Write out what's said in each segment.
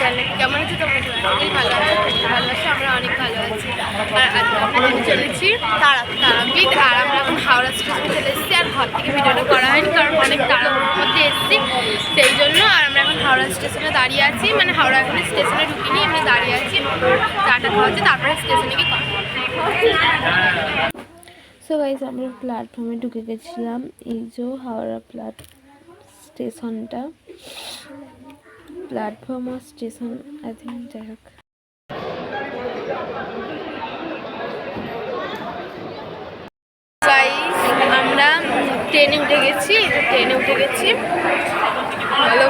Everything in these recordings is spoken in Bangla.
চ্যানেল কেমন আমরা অনেক আর আমরা এখন হাওড়া স্টেশনে চলে এসেছি। আর করা হয়নি, কারণ অনেক এসেছি। সেই জন্য আর আমরা এখন হাওড়া স্টেশনে দাঁড়িয়ে আছি। মানে হাওড়া এখন স্টেশনে ঢুকিনি আমরা দাঁড়িয়ে আছি। চাটা তারপরে স্টেশনে গিয়ে সো আমরা প্ল্যাটফর্মে ঢুকে গেছিলাম। এই যে হাওড়া প্ল্যাট স্টেশনটা। প্ল্যাটফর্ম আর স্টেশন। আই থিঙ্ক যাই হোক। আমরা ট্রেনে উঠে গেছি ট্রেনে উঠে গেছি। হ্যালো।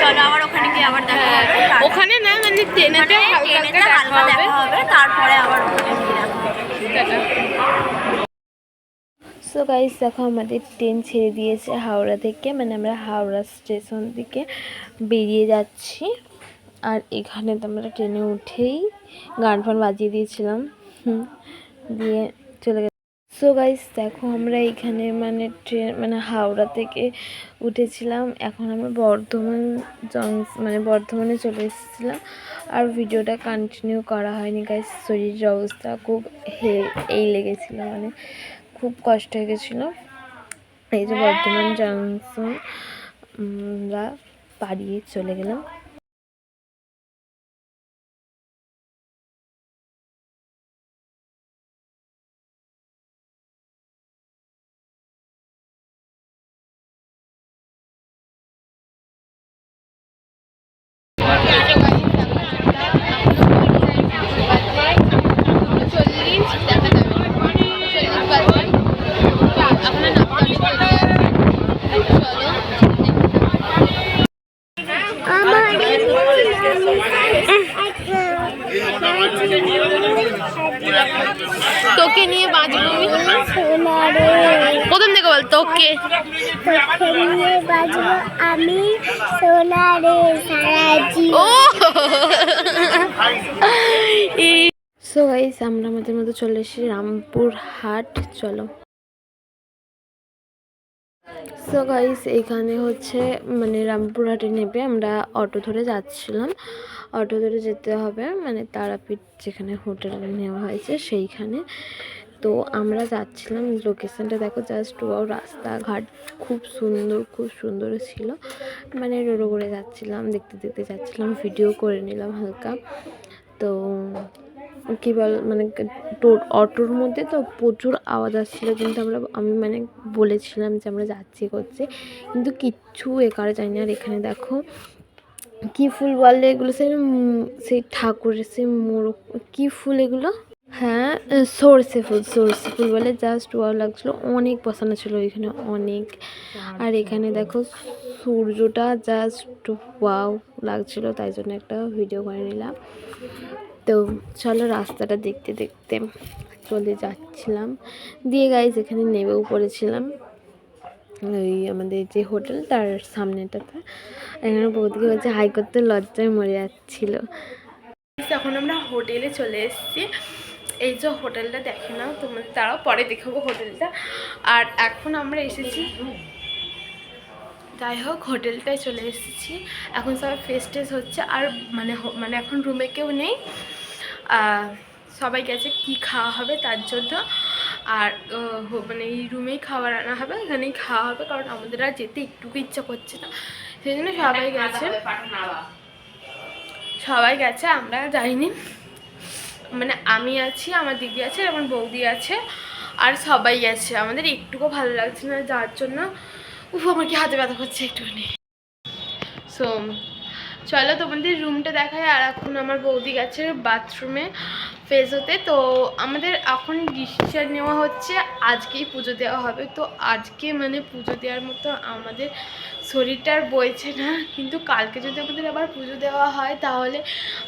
চলো আবার ওখানে গিয়ে আবার দেখা হ্যাঁ, ওখানে না মানে ট্রেনেতে হালকা হালকা হালকা দেখা হবে। তারপরে আবার ওখানে গিয়ে দেখা হবে। সো গাইজ দেখো, আমাদের ট্রেন ছেড়ে দিয়েছে হাওড়া থেকে। মানে আমরা হাওড়া স্টেশন থেকে বেরিয়ে যাচ্ছি। আর এখানে তো আমরা ট্রেনে উঠেই গান ফান বাজিয়ে দিয়েছিলাম। দিয়ে চলে গেল সো গাইজ দেখো, আমরা এখানে মানে ট্রেন মানে হাওড়া থেকে উঠেছিলাম। এখন আমরা বর্ধমান জংশ মানে বর্ধমানে চলে এসেছিলাম। আর ভিডিওটা কন্টিনিউ করা হয়নি গাইজ শরীরের অবস্থা খুব হে, এই লেগেছিলো মানে খুব কষ্ট হয়ে গেছিল। এই যে বর্ধমান জংশন আমরা পাড়িয়ে চলে গেলাম চল্লিশ দেখা যাবে চল্লিশ বাজে আপনার নামটা চলো তোকে নিয়ে বাঁচবো আমি। প্রথম থেকে বল, তোকে। নিয়ে বাজবো আমি সোনারে ও! সো গাইস আমরা আমাদের মতো চলে এসেছি রামপুর হাট চলো। সো গাইস এখানে হচ্ছে মানে রামপুর হাটে নেবে আমরা অটো ধরে যাচ্ছিলাম। অটো ধরে যেতে হবে মানে তারাপীঠ যেখানে হোটেল নেওয়া হয়েছে সেইখানে। তো আমরা যাচ্ছিলাম লোকেশনটা দেখো জাস্ট ওয়াও রাস্তাঘাট খুব সুন্দর খুব সুন্দর ছিল। মানে রোডো করে যাচ্ছিলাম, দেখতে দেখতে যাচ্ছিলাম ভিডিও করে নিলাম হালকা। তো কী বল মানে অটোর মধ্যে তো প্রচুর আওয়াজ আসছিল, কিন্তু আমরা, আমি মানে বলেছিলাম যে আমরা যাচ্ছি করছি, কিন্তু কিচ্ছু এ করা যায়নি আর এখানে দেখো, কী ফুল বলে এগুলো, সেই সেই ঠাকুরের সেই মোরগ, কী ফুল এগুলো? হ্যাঁ সর্ষে ফুল সর্ষে ফুল বলে জাস্ট ওয়াও লাগছিল, অনেক বসানো ছিল এখানে অনেক। আর এখানে দেখো, সূর্যটা জাস্ট ওয়াও লাগছিল, তাই জন্য একটা ভিডিও করে নিলাম। তো চলো রাস্তাটা দেখতে দেখতে চলে যাচ্ছিলাম। দিয়ে গাইজ এখানে নেমেও পড়েছিলাম। ওই আমাদের যে হোটেল, তার সামনেটাতে। এখানে বৌদিকে বলছে, হাই করতে লজ্জায় মরে যাচ্ছিল। এখন আমরা হোটেলে চলে এসেছি। এই যে হোটেলটা দেখে নাও তোমাদের তারাও পরে দেখাবো হোটেলটা। আর এখন আমরা এসেছি, যাই হোক, হোটেলটায় চলে এসেছি। এখন সবাই ফেস টেস হচ্ছে। আর মানে মানে এখন রুমে কেউ নেই। সবাই গেছে কি খাওয়া হবে তার জন্য। আর মানে এই রুমেই খাবার আনা হবে, এখানেই খাওয়া হবে, কারণ আমাদের আর যেতে একটুকু ইচ্ছা করছে না। সেই জন্য সবাই গেছে। সবাই গেছে, আমরা যাইনি। মানে আমি আছি, আমার দিদি আছে, আমার বৌদি আছে, আর সবাই গেছে। আমাদের একটুকু ভালো লাগছে না যার জন্য। উফ, আমার কি হাতে ব্যথা করছে একটুখানি। সো চলো তোমাদের রুমটা দেখায় আর এখন আমার বৌদি গেছে বাথরুমে ফেস হতে। তো আমাদের এখন ডিসিশন নেওয়া হচ্ছে, আজকেই পুজো দেওয়া হবে। তো আজকে মানে পুজো দেওয়ার মতো আমাদের শরীরটা আর বইছে না, কিন্তু কালকে যদি আমাদের আবার পুজো দেওয়া হয়, তাহলে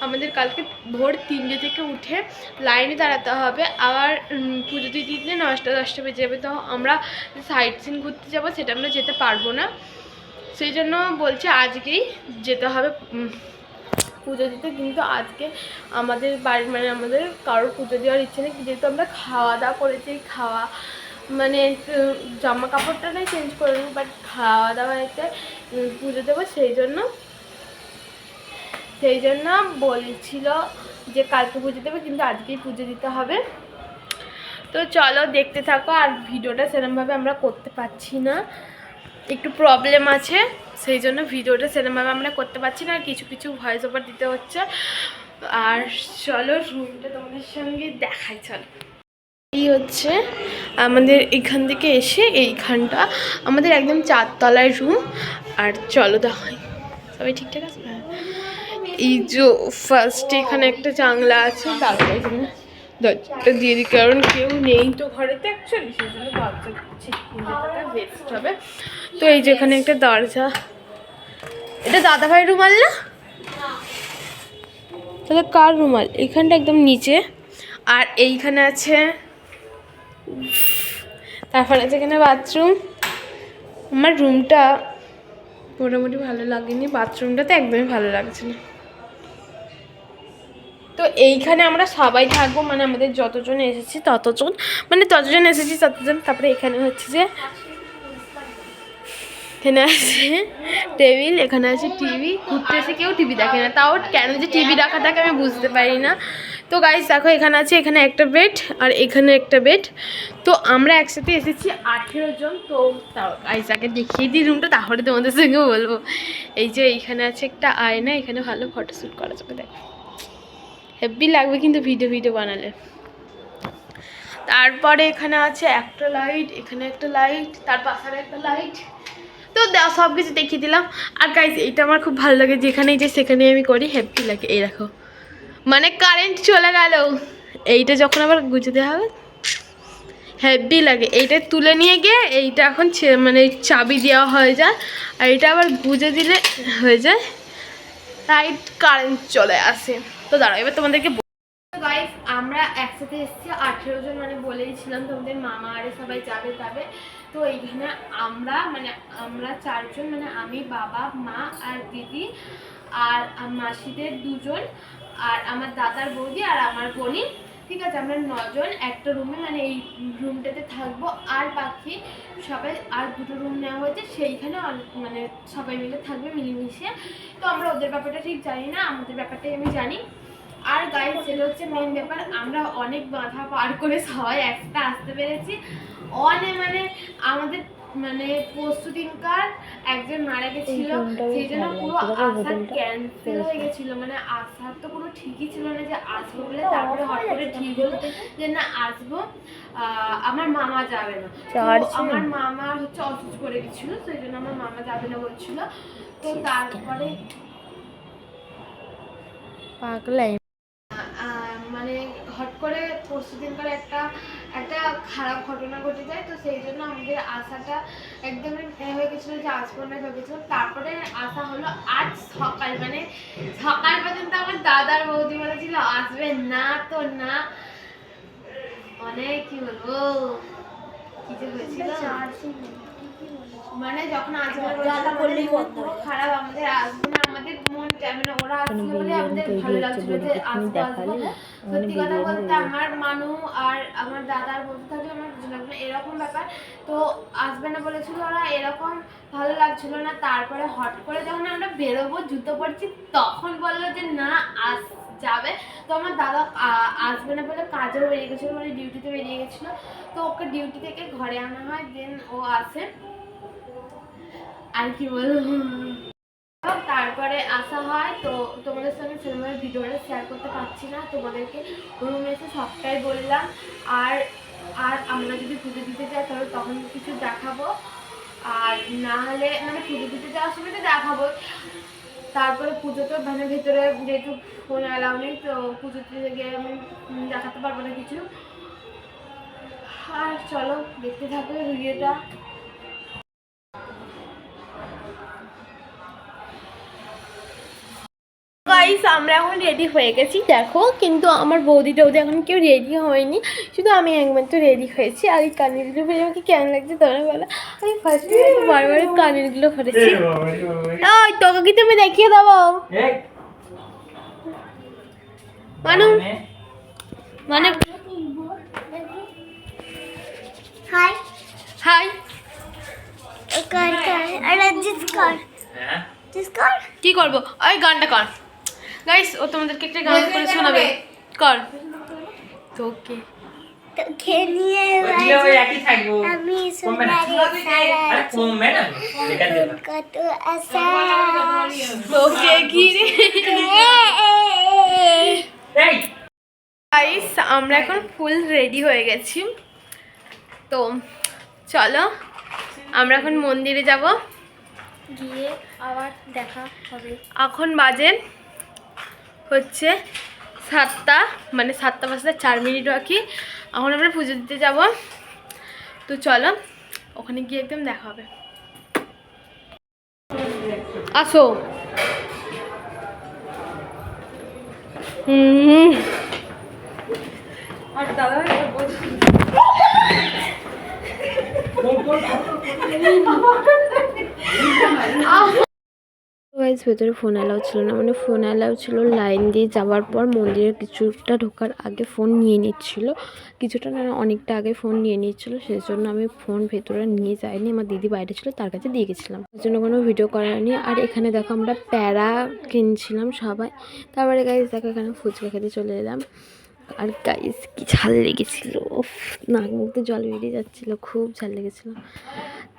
আমাদের কালকে ভোর তিনটে থেকে উঠে লাইনে দাঁড়াতে হবে। আবার পুজো দিতে দিতে নটা দশটা বেজে যাবে। তো আমরা সাইট সিন ঘুরতে যাব, সেটা আমরা যেতে পারব না। সেই জন্য বলছে আজকেই যেতে হবে পুজো দিতে। কিন্তু আজকে আমাদের বাড়ির মানে আমাদের কারোর পুজো দেওয়ার ইচ্ছে নেই। যেহেতু আমরা খাওয়া দাওয়া করেছি, খাওয়া মানে জামা কাপড়টা নয় চেঞ্জ করে নেব বাট খাওয়া দাওয়াতে পুজো দেবো সেই জন্য। সেই জন্য বলছিল যে কালকে পুজো দেবে, কিন্তু আজকেই পুজো দিতে হবে। তো চলো দেখতে থাকো, আর ভিডিওটা সেরমভাবে আমরা করতে পারছি না। একটু প্রবলেম আছে, সেই জন্য ভিডিওটা সেরকমভাবে আমরা করতে পারছি না, আর কিছু কিছু ভয়েস ওভার দিতে হচ্ছে। আর চলো রুমটা তোমাদের সঙ্গে দেখাই, চলো। এই হচ্ছে আমাদের এখান থেকে এসে এইখানটা, আমাদের একদম চারতলায় রুম আর চলো দেখাই। সবাই ঠিকঠাক আছে? হ্যাঁ। এই যে ফার্স্টে এখানে একটা জানলা আছে, তারপরে দরজাটা দিয়ে দিই কারণ কেউ নেই তো ঘরেতে অ্যাকচুয়ালি সেই জন্য দরজা বেস্ট হবে। তো এই যে এখানে একটা দরজা। এটা দাদা ভাই রুমাল না? তাহলে কার রুমাল? এখানটা একদম নিচে। আর এইখানে আছে, তারপরে আছে এখানে বাথরুম আমার রুমটা মোটামুটি ভালো লাগেনি বাথরুমটা তো একদমই ভালো লাগছে না। তো এইখানে আমরা সবাই থাকব মানে আমাদের যতজন এসেছি ততজন মানে ততজন এসেছি, ততজন, তারপরে এখানে হচ্ছে যে এখানে আছে টেবিল, এখানে আছে টিভি ঘুরতে এসে কেউ টিভি দেখে না। তাও কেন যে টিভি রাখা থাকে আমি বুঝতে পারি না। তো গাইজ দেখো এখানে আছে, এখানে একটা বেড আর এখানে একটা বেড তো আমরা একসাথে এসেছি আঠেরো জন, তো গাইস আগে দেখিয়ে দিই রুমটা তাহলে তোমাদের সঙ্গে বলব। এই যে এইখানে আছে একটা আয়না, এখানে ভালো ফটোশ্যুট করা যাবে, দেখো। হেভি লাগবে কিন্তু ভিডিও ভিডিও বানালে। তারপরে এখানে আছে একটা লাইট এখানে একটা লাইট তার পাশে একটা লাইট তো সব কিছু দেখিয়ে দিলাম। আর গাইজ এইটা আমার খুব ভালো লাগে, যেখানেই যে সেখানে আমি করি হ্যাপি লাগে, এই দেখো। মানে কারেন্ট চলে গেল। এইটা যখন আবার গুজে দেওয়া হবে হ্যাপি লাগে। এইটা তুলে নিয়ে গিয়ে, এইটা এখন মানে চাবি দেওয়া হয়ে যায়। আর এটা আবার গুজে দিলে হয়ে যায়। লাইট কারেন্ট চলে আসে। তো দাঁড়াও, এবার তোমাদেরকে গাইজ আমরা একসাথে এসেছি, আঠেরো জন মানে বলেইছিলাম তোমাদের মামা আরে সবাই যাবে যাবে। তো এইখানে আমরা মানে আমরা চারজন মানে আমি, বাবা, মা আর দিদি আর মাসিদের দুজন আর আমার দাদার বৌদি আর আমার বোনই ঠিক আছে, আমরা নজন একটা রুমে মানে এই রুমটাতে থাকব। আর বাকি সবাই, আর দুটো রুম নেওয়া হয়েছে, সেইখানে মানে সবাই মিলে থাকবে মিলেমিশে। তো আমরা ওদের ব্যাপারটা ঠিক জানি না, আমাদের ব্যাপারটাই আমি জানি। আর গাইড সেটা হচ্ছে মেন ব্যাপার, আমরা অনেক বাধা পার করে সবাই একসাথে আসতে পেরেছি। অনেক মানে আমাদের মানে পরশু দিনকার একজন মারা গেছিল সেই জন্য পুরো আশা ক্যান্সেল হয়ে গেছিল। মানে আসার তো কোনো ঠিকই ছিল না যে আসব বলে তারপরে হঠাৎ করে ঠিক হলো যে না আসব। আমার মামা যাবে না। আমার মামা হচ্ছে অসুস্থ করে গেছিল সেই জন্য আমার মামা যাবে না বলছিল। তো তারপরে পাগলাই। মানে হট করে পরশু দিনকার একটা একটা খারাপ ঘটনা ঘটে যায়, তো সেই জন্য আমাদের আশাটা একদমই হয়ে গেছিল যে আসব না ভেবেছিলাম তারপরে আশা হলো আজ সকাল মানে সকাল পর্যন্ত আমার দাদার বৌদি বলেছিল, আসবে না তো না। অনেক কি বলব? কি যে হয়েছিল? মানে যখন আসবে বলেছিল, মন খারাপ আমাদের আসবে না আমাদের মন মানে ওরা আসবে বলে আমাদের ভালো লাগছিল যে আসব আসব সত্যি কথা বলতে আমার মানু আর আমার দাদার বলতে আমার এরকম ব্যাপার। তো আসবে না বলেছিল ওরা এরকম ভালো লাগছিল না। তারপরে হট করে যখন আমরা বেরোবো জুতো পরছি তখন বলল যে না আস যাবে। তো আমার দাদা আসবে না বলে কাজেও বেরিয়ে গেছিল মানে ডিউটিতে বেরিয়ে গেছিল। তো ওকে ডিউটি থেকে ঘরে আনা হয় দেন ও আসে। আর কি বলব তারপরে আসা হয়, তো তোমাদের সঙ্গে সেরকমভাবে ভিডিওটা শেয়ার করতে পারছি না, তোমাদেরকে রুমে এসে সবটাই বললাম। আর আর আমরা যদি পুজো দিতে যাই, তাহলে তখন কিছু দেখাবো। আর না হলে মানে পুজো দিতে যাওয়ার সময় তো দেখাবো তারপরে পুজো তো মানে ভেতরে যেহেতু ফোন অ্যালাউ নেই, তো পুজোতে গিয়ে আমি দেখাতে পারব না কিছু। আর চলো দেখতে থাকো ভিডিওটা। গাইস আমরা এখন রেডি হয়ে গেছি। দেখো কিন্তু আমার বৌদি টৌদি এখন কেউ রেডি হয়নি। শুধু আমি একমাত্র রেডি হয়েছি। আর এই কানেরগুলো ফেলে আমাকে কেমন লাগছে তোমরা বলো। আমি ফার্স্ট বারবার কানেরগুলো ফেলেছি ওই তোকে কি তুমি দেখিয়ে দেবো? মানে। মানে হাই হাই কর কর আরে জিস কর জিস কর কি করব? ওই গানটা কর। গাইস ও তোমাদেরকে একটা গান করে শোনাবে। কর। তোকে তোকে নিয়ে আমি কত আশা। তোকে ঘিরে। গাইস আমরা এখন ফুল রেডি হয়ে গেছি। তো চলো আমরা এখন মন্দিরে যাব। গিয়ে আবার দেখা হবে। এখন বাজে হচ্ছে সাতটা মানে সাতটা পাঁচটা চার মিনিট বাকি। এখন আমরা পুজো দিতে যাব। তো চলো ওখানে গিয়ে একদম দেখা হবে। আসো। হুম। গাইজ ভেতরে ফোন অ্যালাউ ছিল না। মানে ফোন অ্যালাউ ছিল লাইন দিয়ে যাওয়ার পর মন্দিরের কিছুটা ঢোকার আগে ফোন নিয়ে নিচ্ছিল। কিছুটা না, অনেকটা আগে ফোন নিয়ে নিচ্ছিল। সেই জন্য আমি ফোন ভেতরে নিয়ে যাইনি। আমার দিদি বাইরে ছিল, তার কাছে দিয়ে গেছিলাম। তার জন্য কোনো ভিডিও করা হয়নি। আর এখানে দেখো আমরা প্যারা কিনছিলাম সবাই। তারপরে গাইজ দেখো এখানে ফুচকা খেতে চলে এলাম। আর গাইস কি ঝাল লেগেছিল। নাক মুখতে জল বেরিয়ে যাচ্ছিল, খুব ঝাল লেগেছিলো।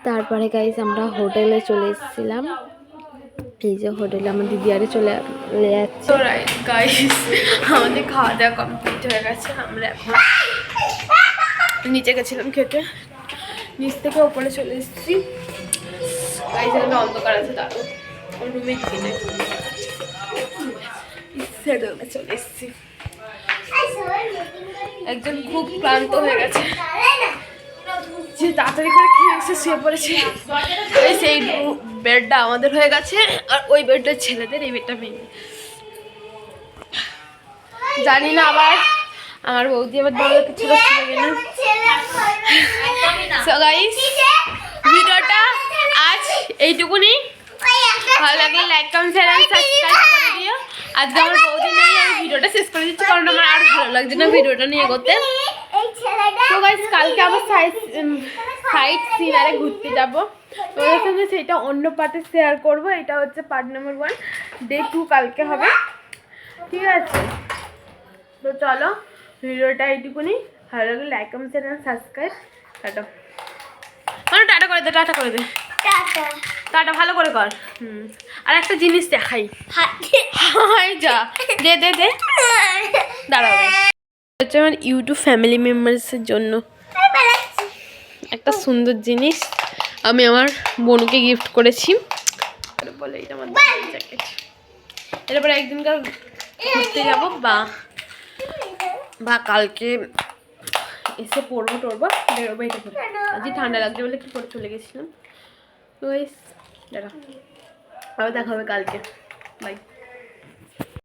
তারপরে গাইস আমরা হোটেলে চলে এসেছিলাম। এই যে হোটেলে আমার দিদি আরে চলে যাচ্ছে। গাইস আমাদের খাওয়া দাওয়া কমপ্লিট হয়ে গেছে। আমরা এখন নিচে গেছিলাম খেতে। নিচ থেকে ওপরে চলে এসেছি। গাইস এখানে অন্ধকার আছে দাঁড়ো রুমে চলে এসেছি। একজন খুব ক্লান্ত হয়ে গেছে। যে তাড়াতাড়ি করে খেয়ে এসে শুয়ে পড়েছে। সেই বেডটা আমাদের হয়ে গেছে, আর ওই বেডটা ছেলেদের, এই বেডটা মেয়ে জানি না আবার আমার বৌদি আবার দৌড়ে কিছু করছে না সো গাইস ভিডিওটা আজ এইটুকুনি। ভালো লাগলে লাইক কমেন্ট শেয়ার সাবস্ক্রাইব করে দিও। আজকে আমার বৌদি আমি ভিডিওটা শেষ করে দিচ্ছি, কারণ আমার আর ভালো লাগছে না ভিডিওটা নিয়ে করতে। তো গাইস কালকে আবার সাইড সাইড সিনারে ঘুরতে যাব। তোমাদের সঙ্গে সেটা অন্য পার্টে শেয়ার করব, এটা হচ্ছে part number one day two কালকে হবে। ঠিক আছে? তো চলো, ভিডিওটা এইটুকুনি। ভালো লাগলে like comment share subscribe tata. মানে টাটা করে দে, টাটা করে দে। টাটা। ভালো করে কর। হুম। আর একটা জিনিস দেখাই। হাই, যা। দে দে দে। দাঁড়াও হচ্ছে আমার ইউটিউব ফ্যামিলি মেম্বার্সের জন্য। একটা সুন্দর জিনিস। আমি আমার বোনকে গিফট করেছি। বলে এটা আমার জ্যাকেট এরপরে একদিনকার ঘুরতে যাব। বা বা কালকে এসে পড়ব টরবো। বেরোবো এটা আজকে ঠান্ডা লাগছে বলে কি পরে চলে গেছিলাম। তো দাঁড়া আবার দেখা হবে কালকে বাই